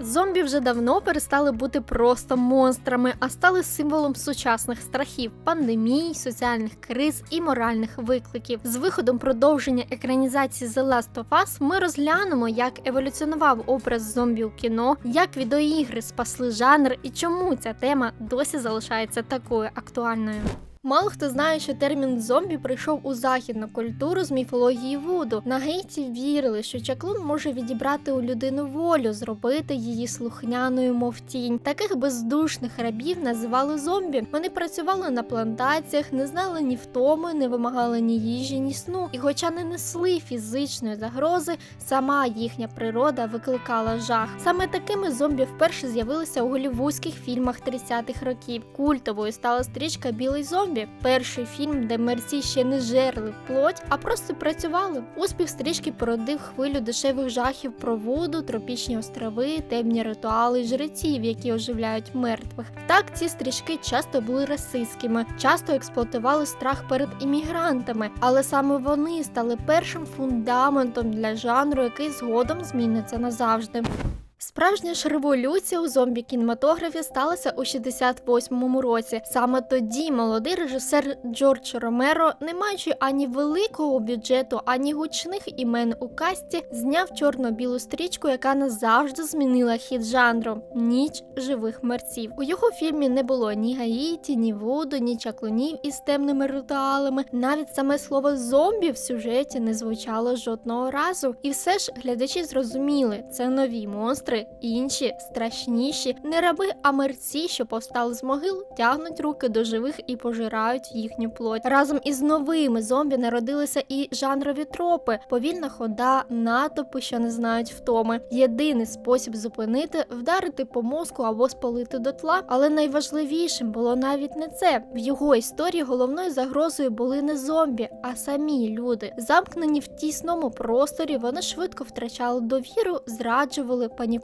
Зомбі вже давно перестали бути просто монстрами, а стали символом сучасних страхів, пандемій, соціальних криз і моральних викликів. З виходом продовження екранізації The Last of Us ми розглянемо, як еволюціонував образ зомбі у кіно, як відеоігри спасли жанр і чому ця тема досі залишається такою актуальною. Мало хто знає, що термін зомбі прийшов у західну культуру з міфології Вуду. На гейті вірили, що чаклун може відібрати у людину волю, зробити її слухняною, мов тінь. Таких бездушних рабів називали зомбі. Вони працювали на плантаціях, не знали ні втоми, не вимагали ні їжі, ні сну. І, хоча не несли фізичної загрози, сама їхня природа викликала жах. Саме такими зомбі вперше з'явилися у голівудських фільмах 30-х років. Культовою стала стрічка Білий зомбі. Перший фільм, де мерці ще не жерли плоть, а просто працювали. Успіх стрічки породив хвилю дешевих жахів про воду, тропічні острови, темні ритуали жреців, які оживляють мертвих. Так ці стрічки часто були расистськими, часто експлуатували страх перед іммігрантами, але саме вони стали першим фундаментом для жанру, який згодом зміниться назавжди. Справжня ж революція у зомбі кінематографі сталася у 68-му році. Саме тоді молодий режисер Джордж Ромеро, не маючи ані великого бюджету, ані гучних імен у касті, зняв чорно-білу стрічку, яка назавжди змінила хід жанру ніч живих мерців. У його фільмі не було ні гаїті, ні вуду, ні чаклунів із темними ритуалами. Навіть саме слово зомбі в сюжеті не звучало жодного разу. І все ж глядачі зрозуміли, це нові монстри, інші страшніші, не раби, а мерці, що повстали з могил, тягнуть руки до живих і пожирають їхню плоть. Разом із новими зомбі народилися і жанрові тропи, повільна хода, натовпи, що не знають втоми. Єдиний спосіб зупинити вдарити по мозку або спалити дотла. Але найважливішим було навіть не це. В його історії головною загрозою були не зомбі, а самі люди. Замкнені в тісному просторі, вони швидко втрачали довіру, зраджували, панікували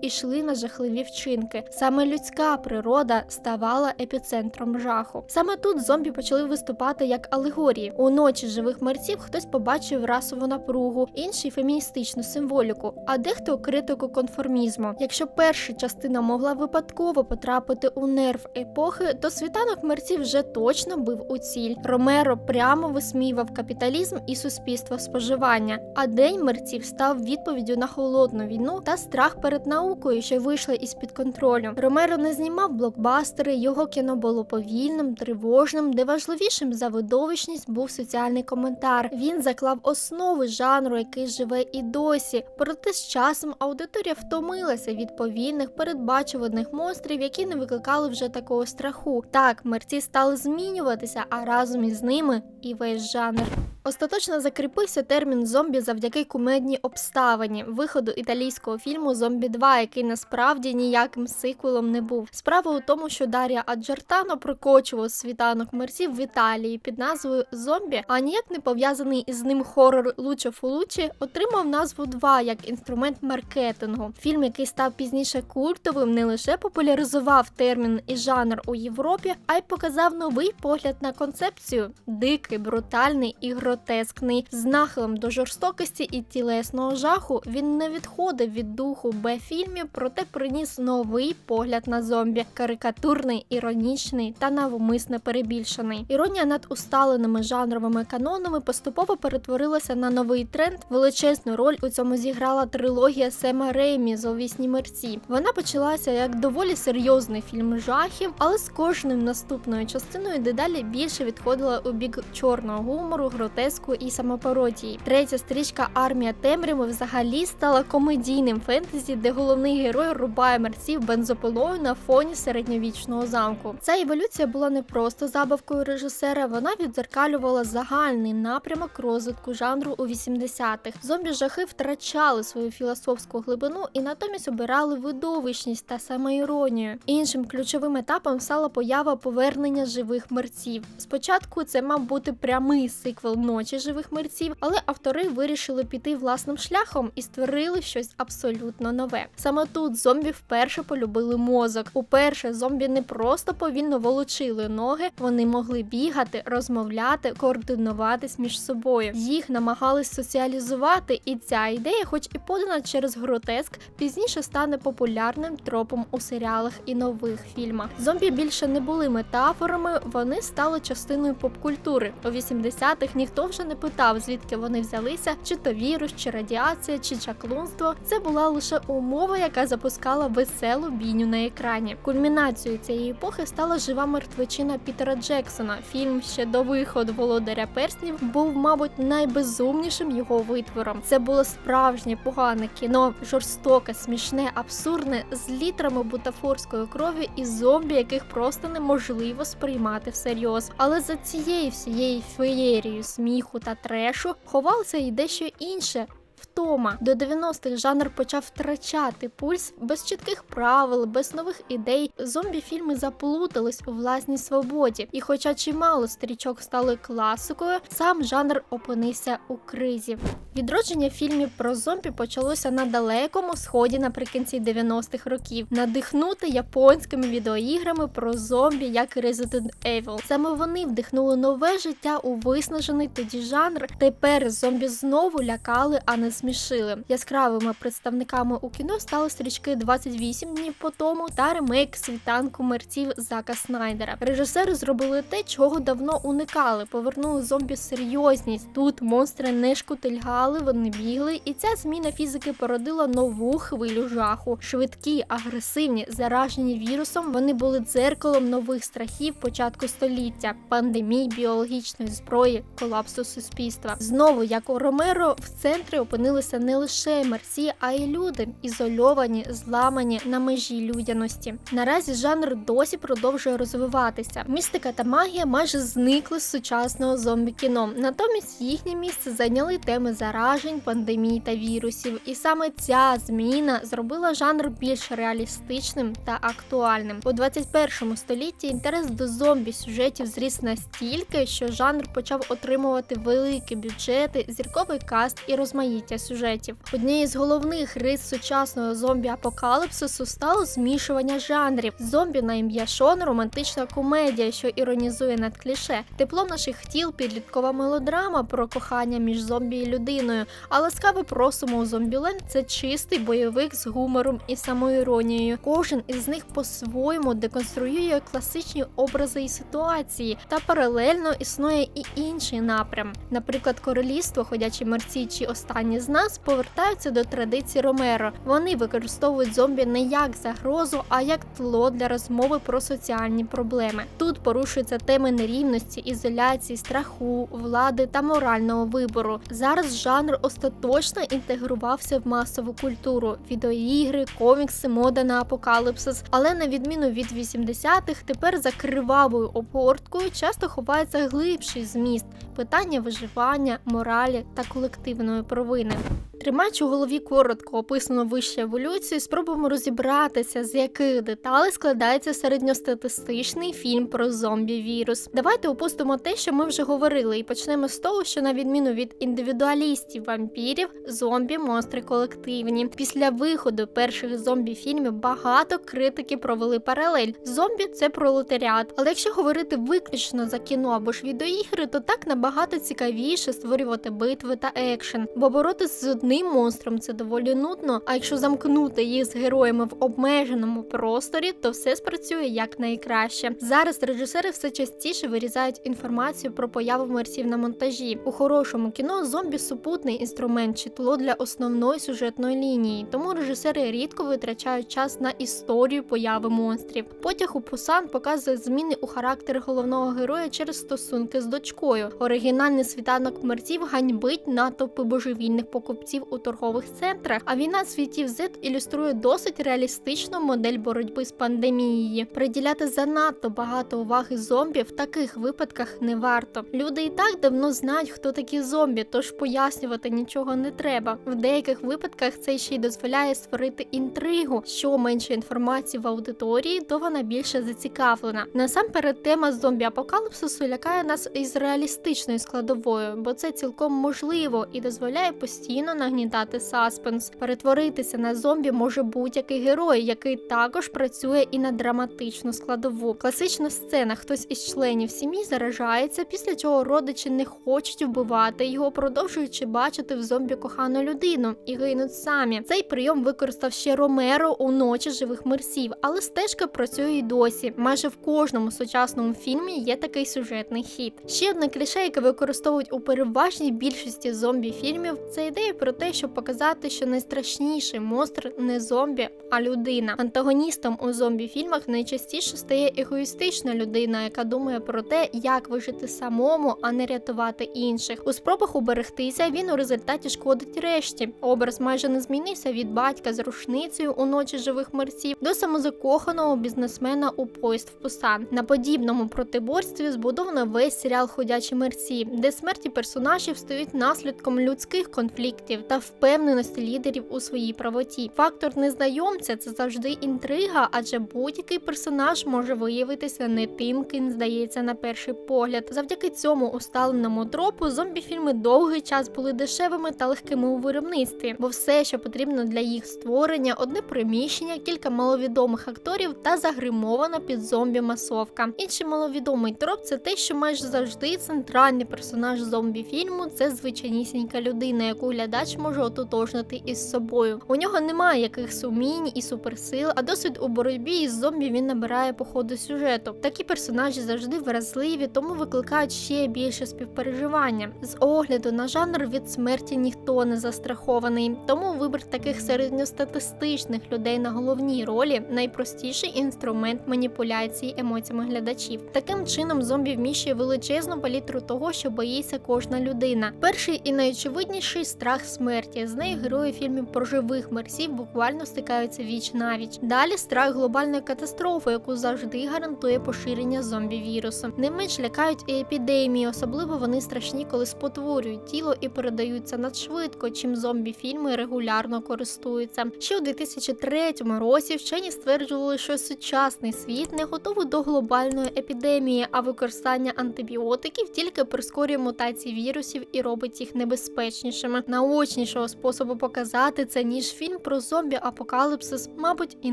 і йшли на жахливі вчинки. Саме людська природа ставала епіцентром жаху. Саме тут зомбі почали виступати як алегорії. У ночі живих мерців хтось побачив расову напругу, інший феміністичну символіку, а дехто критику конформізму. Якщо перша частина могла випадково потрапити у нерв епохи, то світанок мерців вже точно бив у ціль. Ромеро прямо висміював капіталізм і суспільство споживання. А день мерців став відповіддю на холодну війну та страх перед наукою, що вийшла із під контролю. Ромеро не знімав блокбастери, його кіно було повільним, тривожним, де важливішим за видовищність був соціальний коментар. Він заклав основи жанру, який живе і досі. Проте з часом аудиторія втомилася від повільних, передбачуваних монстрів, які не викликали вже такого страху. Так, мерці стали змінюватися, а разом із ними і весь жанр. Остаточно закріпився термін зомбі завдяки кумедній обставині виходу італійського фільму Зомбі 2, який насправді ніяким сиквелом не був. Справа у тому, що Дар'я Аджартано прокочував світанок мерців в Італії під назвою Зомбі, а ніяк не пов'язаний із ним хорор Лучо Фулучі, отримав назву 2 як інструмент маркетингу. Фільм, який став пізніше культовим, не лише популяризував термін і жанр у Європі, а й показав новий погляд на концепцію дикий, брутальний і гротескний. З нахилом до жорстокості і тілесного жаху він не відходив від духу Б-фільмів, проте приніс новий погляд на зомбі, карикатурний, іронічний та навмисно перебільшений. Іронія над усталеними жанровими канонами поступово перетворилася на новий тренд. Величезну роль у цьому зіграла трилогія Сема Реймі Зловісні мерці. Вона почалася як доволі серйозний фільм жахів, але з кожним наступною частиною дедалі більше відходила у бік чорного гумору, гротеску і самопародії. Третя стрічка Армія темряви взагалі стала комедійним фентезі, де головний герой рубає мерців бензопилою на фоні середньовічного замку. Ця еволюція була не просто забавкою режисера, вона віддзеркалювала загальний напрямок розвитку жанру у 80-х. Зомбі жахи втрачали свою філософську глибину і натомість обирали видовищність та самоіронію. Іншим ключовим етапом стала поява повернення живих мерців. Спочатку це мав бути прямий сиквел ночі живих мерців, але автори вирішили піти власним шляхом і створили щось абсолютно нове. Саме тут зомбі вперше полюбили мозок. Уперше зомбі не просто повільно волочили ноги, вони могли бігати, розмовляти, координуватись між собою. Їх намагались соціалізувати, і ця ідея, хоч і подана через гротеск, пізніше стане популярним тропом у серіалах і нових фільмах. Зомбі більше не були метафорами, вони стали частиною попкультури. У 80-х ніхто вже не питав, звідки вони взялися, чи то вірус, чи радіація, чи чаклунство. Це була лише умова, яка запускала веселу бійню на екрані. Кульмінацією цієї епохи стала жива мертвечина Пітера Джексона. Фільм ще до виходу володаря перснів був, мабуть, найбезумнішим його витвором. Це було справжнє погане кіно, жорстоке, смішне, абсурдне, з літрами бутафорської крові і зомбі, яких просто неможливо сприймати всерйоз. Але за цією всією феєрією сміху та трешу ховалося й дещо інше. Втома до 90-х жанр почав втрачати пульс без чітких правил, без нових ідей. Зомбі-фільми заплутались у власній свободі, і, хоча чимало стрічок стали класикою, сам жанр опинився у кризі. Відродження фільмів про зомбі почалося на далекому сході наприкінці 90-х років, надихнути японськими відеоіграми про зомбі, як і Resident Evil. Саме вони вдихнули нове життя у виснажений тоді жанр. Тепер зомбі знову лякали, а не смішили. Яскравими представниками у кіно стали стрічки 28 днів по тому та ремейк світанку мерців Зака Снайдера. Режисери зробили те, чого давно уникали. Повернули зомбі серйозність. Тут монстри не шкутильгали, вони бігли, і ця зміна фізики породила нову хвилю жаху. Швидкі, агресивні, заражені вірусом. Вони були дзеркалом нових страхів початку століття, пандемій, біологічної зброї, колапсу суспільства. Знову, як у Ромеро, в центрі опинилися не лише мерці, а й люди, ізольовані, зламані на межі людяності. Наразі жанр досі продовжує розвиватися. Містика та магія майже зникли з сучасного зомбі-кіно. Натомість їхнє місце зайняли теми заражень, пандемій та вірусів. І саме ця зміна зробила жанр більш реалістичним та актуальним. У 21 столітті інтерес до зомбі сюжетів зріс настільки, що жанр почав отримувати великі бюджети, зірковий каст і розмаїття сюжетів. Однією з головних рис сучасного зомбі-апокаліпсису стало змішування жанрів. Зомбі на ім'я Шон романтична комедія, що іронізує над кліше. Тепло наших тіл підліткова мелодрама про кохання між зомбі і людиною. А ласкаве просимо у Зомбіленд це чистий бойовик з гумором і самоіронією. Кожен із них по-своєму деконструює класичні образи і ситуації, та паралельно існує і інший напрям. Наприклад, королівство, ходячі мерці чи останні з нас повертаються до традиції Ромеро. Вони використовують зомбі не як загрозу, а як тло для розмови про соціальні проблеми. Тут порушуються теми нерівності, ізоляції, страху, влади та морального вибору. Зараз жанр остаточно інтегрувався в масову культуру: відеоігри, комікси, мода на апокаліпсис. Але на відміну від 80-х, тепер за кривавою обгорткою часто ховається глибший зміст питання виживання, моралі та колективної провини. Тримаючи у голові коротко описану вище еволюцію, спробуємо розібратися, з яких деталей складається середньостатистичний фільм про зомбі-вірус. Давайте опустимо те, що ми вже говорили, і почнемо з того, що на відміну від індивідуалістів вампірів, зомбі монстри колективні. Після виходу перших зомбі-фільмів багато критики провели паралель. Зомбі це пролетаріат. Але якщо говорити виключно за кіно або ж відеоігри, то так набагато цікавіше створювати битви та екшен, бо боротися з одним монстром це доволі нудно. А якщо замкнути їх з героями в обмеженому просторі, то все спрацює як найкраще. Зараз режисери все частіше вирізають інформацію про появу мерців на монтажі. У хорошому кіно зомбі супутний інструмент чи тло для основної сюжетної лінії, тому режисери рідко витрачають час на історію появи монстрів. Потяг у Пусан показує зміни у характері головного героя через стосунки з дочкою. Оригінальний світанок мерців ганьбить натовпи божевільних покупців мерців у торгових центрах. А війна світів Z ілюструє досить реалістичну модель боротьби з пандемією. Приділяти занадто багато уваги зомбі в таких випадках не варто. Люди і так давно знають, хто такі зомбі, тож пояснювати нічого не треба. В деяких випадках це ще й дозволяє створити інтригу. Що менше інформації в аудиторії, то вона більше зацікавлена. Насамперед, тема зомбі-апокаліпсису лякає нас із реалістичною складовою, бо це цілком можливо і дозволяє постійно нагнітати саспенс. Перетворитися на зомбі може будь-який герой, який також працює і на драматичну складову. Класична сцена: хтось із членів сім'ї заражається, після чого родичі не хочуть вбивати його, продовжуючи бачити в зомбі кохану людину і гинуть самі. Цей прийом використав ще Ромеро у ночі живих мерсів, але стежка працює і досі. Майже в кожному сучасному фільмі є такий сюжетний хід. Ще одне кліше, яке використовують у переважній більшості зомбі фільмів, це ідея про те, щоб показати, що найстрашніший монстр не зомбі, а людина. Антагоністом у зомбі фільмах найчастіше стає егоїстична людина, яка думає про те, як вижити самому, а не рятувати інших. У спробах уберегтися він у результаті шкодить решті. Образ майже не змінився від батька з рушницею у ночі живих мерців до самозакоханого бізнесмена у поїзд в Пусан. На подібному протиборстві збудовано весь серіал Ходячі мерці, де смерті персонажів стають наслідком людських конфліктів та впевненості лідерів у своїй правоті. Фактор незнайомця це завжди інтрига, адже будь-який персонаж може виявитися не тим, ким здається на перший погляд. Завдяки цьому усталеному тропу зомбі-фільми довгий час були дешевими та легкими у виробництві, бо все, що потрібно для їх створення, одне приміщення, кілька маловідомих акторів та загримована під зомбі масовка. Інший маловідомий троп це те, що майже завжди центральний персонаж зомбі фільму це звичайнісінька людина, яку глядач може ототожнити із собою. У нього немає якихось умінь і суперсил, а досвід у боротьбі із зомбі він набирає по ходу сюжету. Такі персонажі завжди вразливі, тому викликають ще більше співпереживання. З огляду на жанр від смерті ніхто не застрахований, тому вибір таких середньостатистичних людей на головній ролі найпростіший інструмент маніпуляції емоціями глядачів. Таким чином, зомбі вміщує величезну палітру того, що боїться кожна людина. Перший і найочевидніший страх смерті. З нею герої фільмів про живих мерсів буквально стикаються віч навіч. Далі страх глобальної катастрофи, яку завжди гарантує поширення зомбі-вірусу. Не менш лякають і епідемії, особливо вони страшні, коли спотворюють тіло і передаються надшвидко, чим зомбі-фільми регулярно користуються. Ще у 2003 році вчені стверджували, що сучасний світ не готовий до глобальної епідемії, а використання антибіотиків тільки прискорює мутації вірусів і робить їх небезпечнішими. Наочнішого способу показати це ніж фільм про зомбі-апокаліпсис, мабуть, і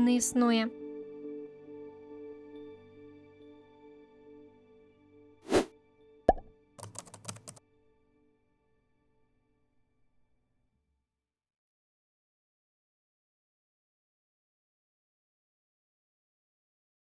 не існує.